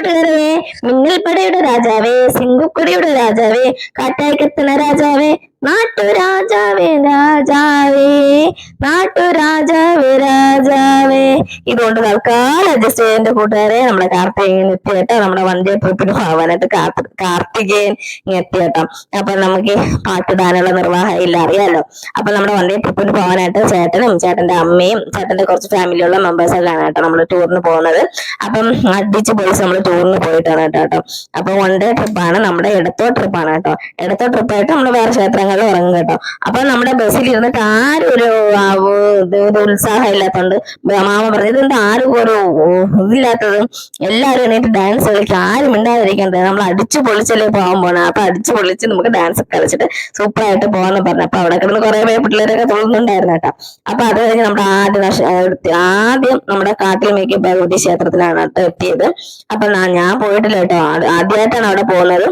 കൂട്ടുകാരവേ മിന്നൽപ്പടയുടെ രാജാവേ സിംഗുക്കുടിയുടെ രാജാവേ കാട്ടായിക്കെത്തണ രാജാവേ നാട്ടുരാജാവേ രാജാവേ നാട്ടുരാജാവേ രാജാവേ. ഇതുകൊണ്ട് തൽക്കാലം അഡ്ജസ്റ്റ് ചെയ്യേണ്ട കൂട്ടുകാരെ നമ്മുടെ കാർത്തികൻ എത്തിയേട്ടോ നമ്മുടെ വൺ ഡേ ട്രിപ്പിന് പോകാനായിട്ട് കാർത്തി കാർത്തികേയൻ എത്തിയേട്ടോ അപ്പൊ നമുക്ക് പാട്ടിടാനുള്ള നിർവാഹം ഇല്ല അറിയാലോ. അപ്പൊ നമ്മുടെ വൺ ഡേ ട്രിപ്പിന് ചേട്ടനും ചേട്ടന്റെ അമ്മയും ചേട്ടന്റെ കുറച്ച് ഫാമിലിയുള്ള മെമ്പേഴ്സ് എല്ലാം കേട്ടോ നമ്മൾ ടൂറിന് പോകുന്നത്. അപ്പം അടിച്ച് പൊളിച്ച് നമ്മൾ ടൂറിന് പോയിട്ടാണ് കേട്ടോ. അപ്പൊ വൺ ഡേ ട്രിപ്പാണ് നമ്മുടെ ഇടത്തോ ട്രിപ്പാണ് കേട്ടോ. ഇടത്തോ ട്രിപ്പായിട്ട് നമ്മൾ വേറെ ക്ഷേത്രങ്ങളിൽ ഉറങ്ങും കേട്ടോ. അപ്പൊ നമ്മുടെ ബസ്സിൽ ഇരുന്നിട്ട് ആരും ഒരു ഒരു ഉത്സാഹം ഇല്ലാത്തോണ്ട് മാമ പറഞ്ഞു ഇതെന്താ ആരും ഒരു ഇതില്ലാത്തത് എല്ലാവരും എണീറ്റ് ഡാൻസ് കളിക്കും ആരും ഇണ്ടാതിരിക്കണ്ടേ നമ്മൾ അടിച്ചു പൊളിച്ചല്ലേ പോകാൻ പോണേ. അപ്പൊ അടിച്ചു പൊളിച്ച് നമുക്ക് ഡാൻസ് കളിച്ചിട്ട് സൂപ്പർ ആയിട്ട് പോകാന്ന് പറഞ്ഞു. അപ്പൊ അവിടെ കിടന്ന് കുറെ പേര് പിള്ളേരൊക്കെ തോന്നുന്നുണ്ടായിരുന്നു കേട്ടോ. അപ്പൊ അത് കഴിഞ്ഞ് നമ്മുടെ ആദ്യ ആദ്യം നമ്മുടെ കാട്ടിൽമേക്ക് ഭഗവതി ക്ഷേത്രത്തിലാണ് എത്തിയത്. അപ്പൊ ഞാൻ പോയിട്ടില്ല കേട്ടോ. ആദ്യമായിട്ടാണ് അവിടെ പോകുന്നത്.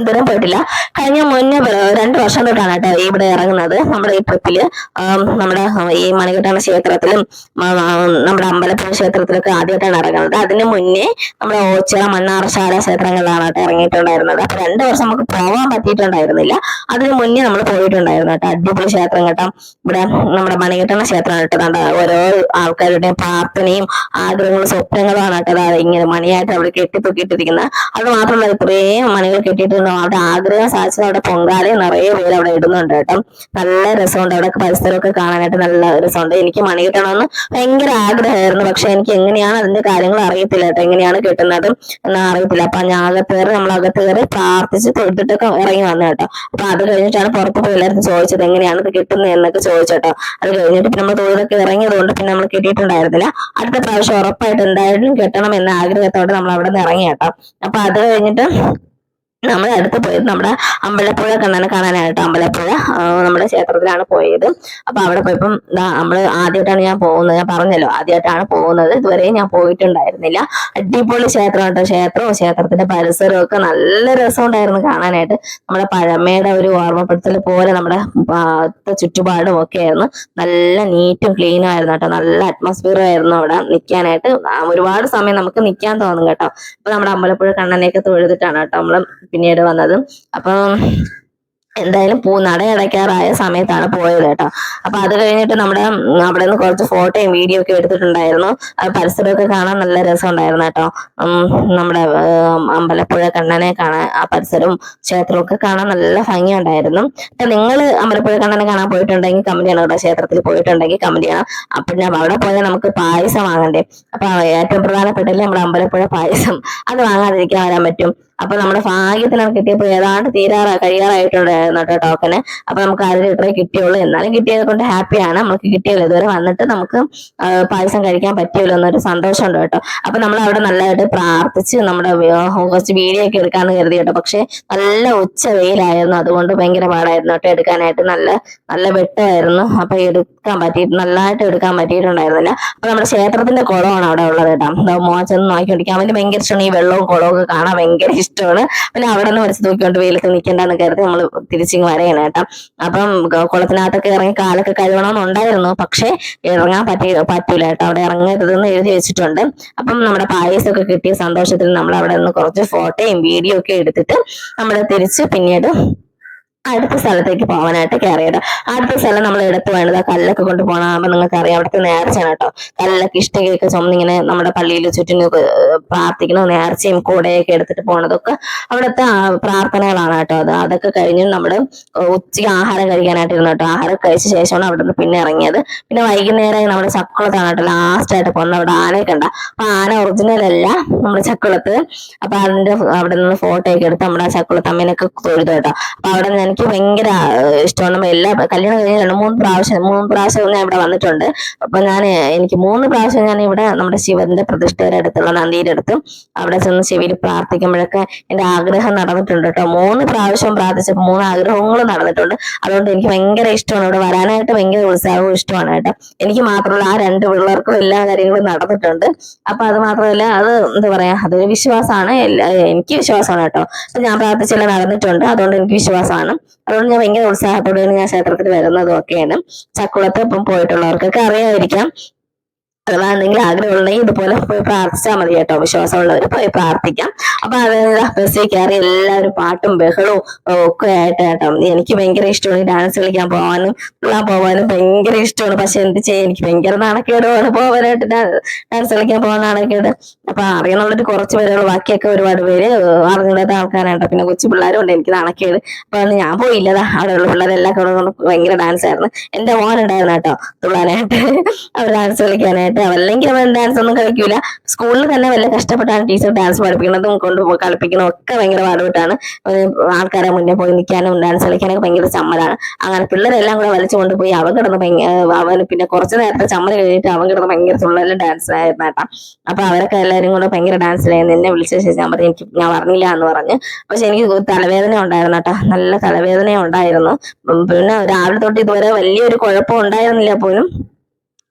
ഇതുവരെ പോയിട്ടില്ല. കഴിഞ്ഞ മുന്നേ രണ്ട് വർഷം തൊട്ടാണ് കേട്ടോ ഇവിടെ ഇറങ്ങുന്നത്. നമ്മുടെ ഈ ട്രിപ്പിൽ നമ്മുടെ ഈ മണികെട്ടാണ് ക്ഷേത്രത്തിലും നമ്മുടെ അമ്പലപ്പുഴ ക്ഷേത്രത്തിലൊക്കെ ആദ്യമായിട്ടാണ് ഇറങ്ങുന്നത്. അതിന് മുന്നേ നമ്മുടെ ഓച്ചിറ മണ്ണാറശാല ക്ഷേത്രങ്ങളിലാണ് ഇറങ്ങിയിട്ടുണ്ടായിരുന്നത്. അപ്പൊ രണ്ട് വർഷം നമുക്ക് പോകാൻ പറ്റിയിട്ടുണ്ടായിരുന്നില്ല. അതിന് മുന്നേ നമ്മൾ പോയിട്ടുണ്ടായിരുന്നു കേട്ടോ. അടിപൊളി ക്ഷേത്രം കേട്ടോ. ഇവിടെ നമ്മുടെ മണികെട്ടണ ക്ഷേത്രം കേട്ടോ. ഓരോ ആൾക്കാരുടെയും പ്രാർത്ഥനയും ആഗ്രഹങ്ങളും സ്വപ്നങ്ങളുമാണ് കേട്ടോ. ഇങ്ങനെ മണിയായിട്ട് അവിടെ കെട്ടിപ്പൊക്കിയിട്ടിരിക്കുന്നത് അത് മാത്രമല്ല ഇത്രയും മണികൾ കെട്ടിയിട്ടുണ്ട്. അവിടെ ആഗ്രഹം സാധിച്ചത് അവിടെ പൊങ്കാലയും നിറയെ പേര് അവിടെ ഇടുന്നുണ്ട് കേട്ടോ. നല്ല രസമുണ്ട്. അവിടെ പരിസരമൊക്കെ കാണാനായിട്ട് നല്ല രസമുണ്ട്. എനിക്ക് മണി കിട്ടണമെന്ന് ഭയങ്കര ആഗ്രഹമായിരുന്നു. പക്ഷെ എനിക്ക് എങ്ങനെയാണ് അതിന്റെ കാര്യങ്ങൾ അറിയത്തില്ല കേട്ടോ. എങ്ങനെയാണ് കിട്ടുന്നത് എന്ന് അറിയത്തില്ല. അപ്പൊ ഞാൻ അകത്ത് കയറി നമ്മൾ അകത്ത് കയറി പ്രാർത്ഥിച്ച് തൊട്ടിട്ടൊക്കെ ഇറങ്ങി വന്നു കേട്ടോ. അപ്പൊ അത് കഴിഞ്ഞിട്ടാണ് പുറത്ത് എല്ലാവരും ചോദിച്ചത് എങ്ങനെയാണ് ഇത് കിട്ടുന്നത് എന്നൊക്കെ ചോദിച്ചോട്ടോ അത് കഴിഞ്ഞിട്ട് നമ്മൾ തൊഴിലൊക്കെ ഇറങ്ങിയതുകൊണ്ട് പിന്നെ നമ്മൾ കിട്ടിയിട്ടുണ്ടായിരുന്നില്ല. അടുത്ത പ്രാവശ്യം ഉറപ്പായിട്ട് എന്തായാലും കിട്ടണം എന്ന ആഗ്രഹത്തോടെ നമ്മൾ അവിടെ നിന്ന് ഇറങ്ങി കേട്ടോ. അപ്പൊ അത് കഴിഞ്ഞിട്ട് നമ്മൾ അടുത്ത് പോയത് നമ്മുടെ അമ്പലപ്പുഴ കണ്ണനെ കാണാനായിട്ട് അമ്പലപ്പുഴ നമ്മുടെ ക്ഷേത്രത്തിലാണ് പോയത്. അപ്പൊ അവിടെ പോയപ്പം നമ്മൾ ആദ്യമായിട്ടാണ് ഞാൻ പോകുന്നത്. ഞാൻ പറഞ്ഞല്ലോ ആദ്യമായിട്ടാണ് പോകുന്നത്. ഇതുവരെ ഞാൻ പോയിട്ടുണ്ടായിരുന്നില്ല. അടിപൊളി ക്ഷേത്രം കേട്ടോ. ക്ഷേത്രവും ക്ഷേത്രത്തിന്റെ പരിസരവും ഒക്കെ നല്ല രസമുണ്ടായിരുന്നു കാണാനായിട്ട്. നമ്മുടെ പഴമയുടെ ഒരു ഓർമ്മപ്പെടുത്തൽ പോലെ നമ്മുടെ ചുറ്റുപാടും ഒക്കെ ആയിരുന്നു. നല്ല നീറ്റും ക്ലീനും ആയിരുന്നു കേട്ടോ. നല്ല അറ്റ്മോസ്ഫിയറും ആയിരുന്നു അവിടെ നിൽക്കാനായിട്ട്. ഒരുപാട് സമയം നമുക്ക് നിൽക്കാൻ തോന്നും കേട്ടോ. അപ്പൊ നമ്മുടെ അമ്പലപ്പുഴ കണ്ണനെയൊക്കെ തൊഴുതിട്ടാണ് കേട്ടോ നമ്മൾ പിന്നീട് വന്നത്. അപ്പം എന്തായാലും പൂ നട അടയ്ക്കാറായ സമയത്താണ് പോയത് കേട്ടോ. അപ്പൊ അത് കഴിഞ്ഞിട്ട് നമ്മുടെ അവിടെ നിന്ന് കുറച്ച് ഫോട്ടോയും വീഡിയോ ഒക്കെ എടുത്തിട്ടുണ്ടായിരുന്നു. അത് പരിസരമൊക്കെ കാണാൻ നല്ല രസമുണ്ടായിരുന്നു കേട്ടോ. ഉം, നമ്മുടെ അമ്പലപ്പുഴ കണ്ണനെ കാണാൻ ആ പരിസരവും ക്ഷേത്രവും ഒക്കെ കാണാൻ നല്ല ഭംഗിയുണ്ടായിരുന്നു. അപ്പൊ നിങ്ങൾ അമ്പലപ്പുഴ കണ്ണനെ കാണാൻ പോയിട്ടുണ്ടെങ്കിൽ കമന്റ് ചെയ്യണം കേട്ടോ ക്ഷേത്രത്തിൽ പോയിട്ടുണ്ടെങ്കിൽ കമന്റ് ചെയ്യണം അപ്പൊ ഞാൻ അവിടെ പോയാൽ നമുക്ക് പായസം വാങ്ങണ്ടേ? അപ്പൊ ഏറ്റവും പ്രധാനപ്പെട്ടല്ലേ നമ്മുടെ അമ്പലപ്പുഴ പായസം. അത് വാങ്ങാതിരിക്കാൻ വരാൻ പറ്റും. അപ്പൊ നമ്മുടെ ഭാഗ്യത്തിലാണ് കിട്ടിയപ്പോ ഏതാണ്ട് തീരാറാ കഴിയാറായിട്ടുണ്ടായിരുന്നു കേട്ടോ ടോക്കന് അപ്പൊ നമുക്ക് അര ഇത്രേ കിട്ടിയുള്ളൂ. എന്നാലും കിട്ടിയത് കൊണ്ട് ഹാപ്പിയാണ് നമുക്ക് കിട്ടിയല്ലോ. ഇതുവരെ വന്നിട്ട് നമുക്ക് പായസം കഴിക്കാൻ പറ്റിയല്ലോ എന്നൊരു സന്തോഷമുണ്ട് കേട്ടോ. അപ്പൊ നമ്മൾ അവിടെ നല്ലതായിട്ട് പ്രാർത്ഥിച്ച് നമ്മുടെ കുറച്ച് വീഡിയോ ഒക്കെ എടുക്കാന്ന് കരുതി കേട്ടോ. പക്ഷെ നല്ല ഉച്ച വെയിലായിരുന്നു. അതുകൊണ്ട് ഭയങ്കര പാടായിരുന്നു കേട്ടോ. എടുക്കാനായിട്ട് നല്ല നല്ല വെട്ടമായിരുന്നു. അപ്പൊ എടുക്കാൻ പറ്റി നല്ലതായിട്ട് എടുക്കാൻ പറ്റിയിട്ടുണ്ടായിരുന്നില്ല. അപ്പൊ നമ്മുടെ ക്ഷേത്രത്തിന്റെ കുളമാണ് അവിടെ ഉള്ളത് കേട്ടോ. മോശം ചെന്ന് നോക്കിക്കൊണ്ടിരിക്കാൻ അവന് ഭയങ്കര ഇഷ്ടമാണ് ഈ വെള്ളവും കുളവും ഒക്കെ കാണാൻ ഭയങ്കര ഇഷ്ടമാണ്. പിന്നെ അവിടെ നിന്ന് വരച്ച് നോക്കിക്കൊണ്ട് വെയിലത്ത് നിൽക്കേണ്ടെന്ന് കരുതി നമ്മൾ തിരിച്ചിങ് വരയാണ് കേട്ടോ. അപ്പം കുളത്തിനകത്തൊക്കെ ഇറങ്ങി കാലൊക്കെ കഴുകണമെന്നുണ്ടായിരുന്നു. പക്ഷെ ഇറങ്ങാൻ പറ്റി പറ്റൂല കേട്ടോ. അവിടെ ഇറങ്ങരുതെന്ന് എഴുതി വെച്ചിട്ടുണ്ട്. അപ്പം നമ്മുടെ പായസമൊക്കെ കിട്ടിയ സന്തോഷത്തിൽ നമ്മൾ അവിടെ നിന്ന് കുറച്ച് ഫോട്ടോയും വീഡിയോ ഒക്കെ എടുത്തിട്ട് നമ്മൾ തിരിച്ച് പിന്നീട് അടുത്ത സ്ഥലത്തേക്ക് പോകാനായിട്ട് കയറി കയറിയത് അടുത്ത സ്ഥലം നമ്മൾ എടുത്തു വേണ്ടത് കല്ലൊക്കെ കൊണ്ട് അപ്പൊ നിങ്ങൾക്ക് അറിയാം അവിടുത്തെ നേർച്ചയാണ് കേട്ടോ കല്ലൊക്കെ ഇഷ്ടയൊക്കെ ചുമന്നിങ്ങനെ നമ്മുടെ പള്ളിയിൽ ചുറ്റിനും പ്രാർത്ഥിക്കണം നേർച്ചയും കൂടെയൊക്കെ എടുത്തിട്ട് പോണതൊക്കെ അവിടുത്തെ പ്രാർത്ഥനകളാണ് കേട്ടോ അത്. അതൊക്കെ കഴിഞ്ഞ് നമ്മൾ ഉച്ചയ്ക്ക് ആഹാരം കഴിക്കാനായിട്ട് ഇരുന്നു കേട്ടോ ആഹാരം കഴിച്ച ശേഷമാണ് അവിടെ നിന്ന് പിന്നെ ഇറങ്ങിയത്. പിന്നെ വൈകുന്നേരം നമ്മുടെ ചക്കുളത്താണ് കേട്ടോ ലാസ്റ്റ് ആയിട്ട് പോകുന്നത്. അവിടെ ആനയൊക്കെ കണ്ട അപ്പൊ ആന ഒറിജിനൽ അല്ല നമ്മുടെ ചക്കുളത്ത്. അപ്പൊ അതിന്റെ അവിടെ നിന്ന് ഫോട്ടോ ഒക്കെ എടുത്ത് നമ്മുടെ ആ ചക്കുളത്ത് അമ്മേനൊക്കെ തൊഴുതു കേട്ടോ. അപ്പൊ അവിടെ നിന്ന് എനിക്ക് ഭയങ്കര ഇഷ്ടമാണ്. എല്ലാ കല്യാണം കഴിഞ്ഞ് രണ്ട് മൂന്ന് പ്രാവശ്യം മൂന്ന് പ്രാവശ്യം ഞാൻ ഇവിടെ വന്നിട്ടുണ്ട്. അപ്പൊ ഞാൻ എനിക്ക് മൂന്ന് പ്രാവശ്യം ഞാൻ ഇവിടെ നമ്മുടെ ശിവന്റെ പ്രതിഷ്ഠയുടെ അടുത്തുള്ള നന്ദിയുടെ അടുത്ത് അവിടെ ചെന്ന് ശിവയിൽ പ്രാർത്ഥിക്കുമ്പോഴൊക്കെ എന്റെ ആഗ്രഹം നടന്നിട്ടുണ്ട് കേട്ടോ. മൂന്ന് പ്രാവശ്യം പ്രാർത്ഥിച്ചപ്പോൾ മൂന്ന് ആഗ്രഹങ്ങളും നടന്നിട്ടുണ്ട്. അതുകൊണ്ട് എനിക്ക് ഭയങ്കര ഇഷ്ടമാണ് ഇവിടെ വരാനായിട്ട് ഭയങ്കര ഉത്സാഹവും ഇഷ്ടമാണ് കേട്ടോ. എനിക്ക് മാത്രമല്ല ആ രണ്ട് പിള്ളേർക്കും എല്ലാ കാര്യങ്ങളും നടന്നിട്ടുണ്ട്. അപ്പൊ അത് മാത്രമല്ല അത് എന്താ പറയാ അതൊരു വിശ്വാസമാണ്. എനിക്ക് വിശ്വാസമാണ് കേട്ടോ. ഞാൻ പ്രാർത്ഥിച്ചെല്ലാം നടന്നിട്ടുണ്ട്. അതുകൊണ്ട് എനിക്ക് വിശ്വാസമാണ്. അതുകൊണ്ട് ഞാൻ ഭയങ്കര ഉത്സാഹത്തോടെയാണ് ഞാൻ ക്ഷേത്രത്തിൽ വരുന്നതും ഒക്കെയാണ്. ചക്കുളത്ത് ഇപ്പം പോയിട്ടുള്ളവർക്കൊക്കെ അറിയാതിരിക്കാം അഥവാ എന്തെങ്കിലും ആഗ്രഹമുണ്ടെങ്കിൽ ഇതുപോലെ പോയി പ്രാർത്ഥിച്ചാൽ മതി കേട്ടോ. വിശ്വാസമുള്ളവർ പോയി പ്രാർത്ഥിക്കാം. അപ്പൊ അത് ബസ്സിൽ കയറി എല്ലാവരും പാട്ടും ബഹളവും ഒക്കെ ആയിട്ട് കേട്ടോ. എനിക്ക് ഭയങ്കര ഇഷ്ടമാണ് ഡാൻസ് കളിക്കാൻ പോകാനും പിള്ളാൻ പോകാനും ഭയങ്കര ഇഷ്ടമാണ്. പക്ഷെ എന്ത് ചെയ്യാൻ എനിക്ക് ഭയങ്കര നാണക്കേടുമാണ് പോകാനായിട്ട് ഡാൻസ് കളിക്കാൻ പോകാൻ നാണക്കേട്. അപ്പൊ അറിയാനുള്ളൊരു കുറച്ച് പേരുകൾ ബാക്കിയൊക്കെ ഒരുപാട് പേര് അറിഞ്ഞിടാത്ത ആൾക്കാരാണ് പിന്നെ കൊച്ചു പിള്ളേരും ഉണ്ട് എനിക്ക് നാണക്കേട്. അപ്പൊ ഞാൻ പോയില്ലതാ അവിടെയുള്ള പിള്ളേരെല്ലാം കൂടെ ഭയങ്കര ഡാൻസ് ആയിരുന്നു. എന്റെ മോൻ ഉണ്ടായിരുന്നു കേട്ടോ തുള്ളാനായിട്ട്. അവർ ഡാൻസ് കളിക്കാനായിട്ട്. അല്ലെങ്കിൽ അവൻ ഡാൻസ് ഒന്നും കളിക്കൂല. സ്കൂളിൽ തന്നെ വല്ല കഷ്ടപ്പെട്ടാണ് ടീച്ചർ ഡാൻസ് പഠിപ്പിക്കുന്നതും കൊണ്ടുപോയി കളിപ്പിക്കണം ഒക്കെ ഭയങ്കര പാടുപെട്ടാണ് ആൾക്കാരെ മുന്നേ പോയി നിൽക്കാനും ഡാൻസ് കളിക്കാനൊക്കെ ഭയങ്കര ചമ്മലാണ്. അങ്ങനെ പിള്ളേരെല്ലാം കൂടെ വലിച്ചു കൊണ്ടുപോയി അവൻ കിടന്ന് അവന് പിന്നെ കുറച്ച് നേരത്തെ ചമ്മൽ കഴിഞ്ഞിട്ട് അവൻ കിടന്ന് ഭയങ്കര തുള്ളലും ഡാൻസ് ആയിരുന്നു കേട്ടോ. അപ്പൊ അവരൊക്കെ എല്ലാവരും കൂടെ ഭയങ്കര ഡാൻസിലായിരുന്നു എന്നെ വിളിച്ച ശേഷം ഞാൻ പറഞ്ഞു എനിക്ക് ഞാൻ പറഞ്ഞില്ല എന്ന് പറഞ്ഞു. പക്ഷെ എനിക്ക് തലവേദന ഉണ്ടായിരുന്നു കേട്ടോ. നല്ല തലവേദന ഉണ്ടായിരുന്നു. പിന്നെ രാവിലെ തൊട്ട് ഇതുവരെ വലിയൊരു കുഴപ്പം ഉണ്ടായിരുന്നില്ല പോലും.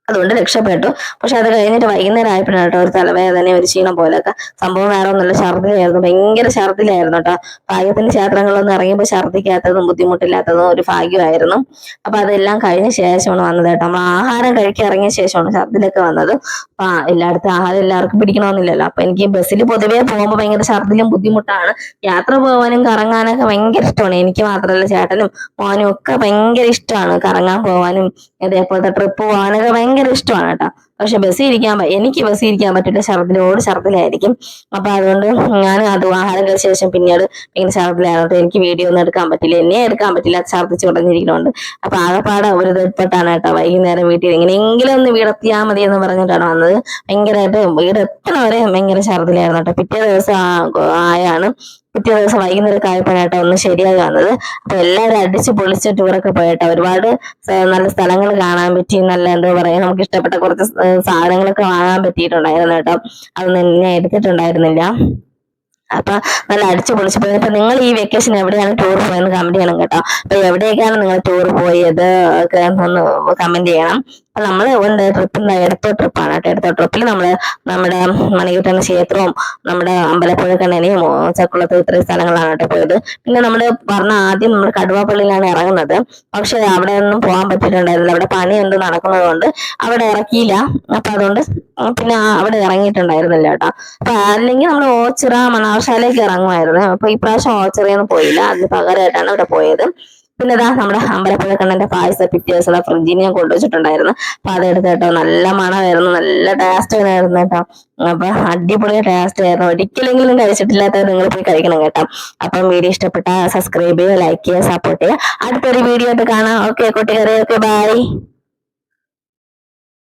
അതുകൊണ്ട് രക്ഷപ്പെട്ടു. പക്ഷെ അത് കഴിഞ്ഞിട്ട് വൈകുന്നേരം ആയപ്പോഴാണ് കേട്ടോ ഒരു തലവേദന ഒരു ക്ഷീണം പോലെയൊക്കെ. സംഭവം വേറെ ഒന്നുമില്ല ഛർദിലായിരുന്നു ഭയങ്കര ഛർദിലായിരുന്നു കേട്ടോ. ഭാഗ്യത്തിന്റെ ക്ഷേത്രങ്ങളൊന്നും ഇറങ്ങിയപ്പോൾ ഛർദിക്കാത്തതും ബുദ്ധിമുട്ടില്ലാത്തതും ഒരു ഭാഗ്യമായിരുന്നു. അപ്പൊ അതെല്ലാം കഴിഞ്ഞ ശേഷമാണ് വന്നത് കേട്ടോ. നമ്മൾ ആഹാരം കഴിക്കാൻ ഇറങ്ങിയ ശേഷമാണ് ഛർദിലൊക്കെ വന്നത്. അപ്പൊ എല്ലായിടത്തും ആഹാരം എല്ലാവർക്കും പിടിക്കണമെന്നില്ലല്ലോ. അപ്പൊ എനിക്ക് ബസ്സിൽ പൊതുവേ പോകുമ്പോൾ ഭയങ്കര ഛർദിലും ബുദ്ധിമുട്ടാണ്. യാത്ര പോകാനും കറങ്ങാനൊക്കെ ഭയങ്കര ഇഷ്ടമാണ്. എനിക്ക് മാത്രമല്ല ചേട്ടനും മോനും ഒക്കെ ഭയങ്കര ഇഷ്ടമാണ് കറങ്ങാൻ പോകാനും. അതേപോലത്തെ ട്രിപ്പ് പോകാനൊക്കെ ഭയങ്കര ഇഷ്ടമാണ് കേട്ടോ. പക്ഷെ ബസ്സിൽ ഇരിക്കാൻ എനിക്ക് ബസ്സിൽ ഇരിക്കാൻ പറ്റില്ല. ഛർദിലോട് ഛർദിലായിരിക്കും അപ്പൊ അതുകൊണ്ട് ഞാൻ അത് ആഹാരം കഴിച്ച ശേഷം പിന്നീട് ഇങ്ങനെ ഛർദിലായിരുന്നു എനിക്ക് വീഡിയോ ഒന്നും എടുക്കാൻ പറ്റില്ല. എന്നെ എടുക്കാൻ പറ്റില്ല. ഛർദിച്ച് തുടങ്ങിയിരിക്കുന്നുണ്ട് അപ്പൊ ആകെപ്പാടെ ഒരു ഇതപ്പെട്ടാണ് കേട്ടോ. വൈകുന്നേരം വീട്ടിൽ എങ്ങനെയെങ്കിലും ഒന്ന് വീടെത്തിയാൽ മതി എന്ന് പറഞ്ഞിട്ടാണ് വന്നത്. ഭയങ്കരമായിട്ട് വീട് എത്തണ വരെ ഭയങ്കര ഛർദിലായിരുന്നു കേട്ടോ. പിറ്റേ ദിവസം ആയാണ് പിറ്റേ ദിവസം വൈകുന്നേരം ആയപ്പോഴാട്ടോ ഒന്ന് ശരിയായി വന്നത്. അപ്പൊ എല്ലാവരും അടിച്ച് പൊളിച്ച് ടൂറൊക്കെ പോയിട്ടോ. ഒരുപാട് നല്ല സ്ഥലങ്ങൾ കാണാൻ പറ്റി നല്ല എന്താ പറയാ നമുക്ക് ഇഷ്ടപ്പെട്ട കുറച്ച് സാധനങ്ങളൊക്കെ വാങ്ങാൻ പറ്റിയിട്ടുണ്ടായിരുന്നു കേട്ടോ. അതൊന്നും ഞാൻ എടുത്തിട്ടുണ്ടായിരുന്നില്ല. അപ്പൊ നല്ല അടിച്ചു പൊളിച്ചു പോയത് അപ്പൊ നിങ്ങൾ ഈ വെക്കേഷൻ എവിടെയാണ് ടൂർ പോയെന്ന് കമന്റ് ചെയ്യണം കേട്ടോ. അപ്പൊ എവിടെയൊക്കെയാണ് നിങ്ങൾ ടൂർ പോയത്? ഒക്കെ ഒന്ന് കമന്റ് ചെയ്യണം. നമ്മൾ ഉണ്ട് ട്രിപ്പ് എടുത്തോ ട്രിപ്പാണ് കേട്ടോ എടുത്തോ ട്രിപ്പിൽ നമ്മൾ നമ്മുടെ മണികെട്ടണ ക്ഷേത്രവും നമ്മുടെ അമ്പലപ്പുഴ കണ്ണനെയും ചക്കുളത്ത് ഇത്രയും സ്ഥലങ്ങളാണ് കേട്ടോ പോയത്. പിന്നെ നമ്മൾ പറഞ്ഞ ആദ്യം നമ്മൾ കടുവാപ്പള്ളിയിലാണ് ഇറങ്ങുന്നത്. പക്ഷെ അവിടെ ഒന്നും പോകാൻ പറ്റിയിട്ടുണ്ടായിരുന്നില്ല. അവിടെ പണി എന്ത് നടക്കുന്നത് കൊണ്ട് അവിടെ ഇറക്കിയില്ല. അപ്പൊ അതുകൊണ്ട് പിന്നെ അവിടെ ഇറങ്ങിയിട്ടുണ്ടായിരുന്നില്ല കേട്ടോ. അപ്പൊ അല്ലെങ്കിൽ നമ്മൾ ഓച്ചിറ മണാർശാലയ്ക്ക് ഇറങ്ങുമായിരുന്നു. അപ്പൊ ഇപ്രാവശ്യം ഓച്ചിറയൊന്നും പോയില്ല. അതിന് പകരമായിട്ടാണ് അവിടെ പോയത്. പിന്നെ ഇതാ നമ്മുടെ അമ്പലപ്പുഴ കണ്ണന്റെ പായസ പിറ്റേഴ്സുള്ള ഫ്രിഡ്ജിൽ ഞാൻ കൊണ്ടുവച്ചിട്ടുണ്ടായിരുന്നു. അപ്പൊ അതെടുത്ത് കേട്ടോ നല്ല മണമായിരുന്നു നല്ല ടേസ്റ്റ് ആയിരുന്നു കേട്ടോ. അപ്പൊ അടിപൊളി ടേസ്റ്റ് ആയിരുന്നു. ഒരിക്കലെങ്കിലും കഴിച്ചിട്ടില്ലാത്തത് നിങ്ങൾ പോയി കഴിക്കണം കേട്ടോ. അപ്പം വീഡിയോ ഇഷ്ടപ്പെട്ട സബ്സ്ക്രൈബ് ചെയ്യുക ലൈക്ക് ചെയ്യുക സപ്പോർട്ട് ചെയ്യുക. അടുത്തൊരു വീഡിയോ ആയിട്ട് കാണാം. ഓക്കെ കുട്ടികളെ ഓക്കെ ബൈ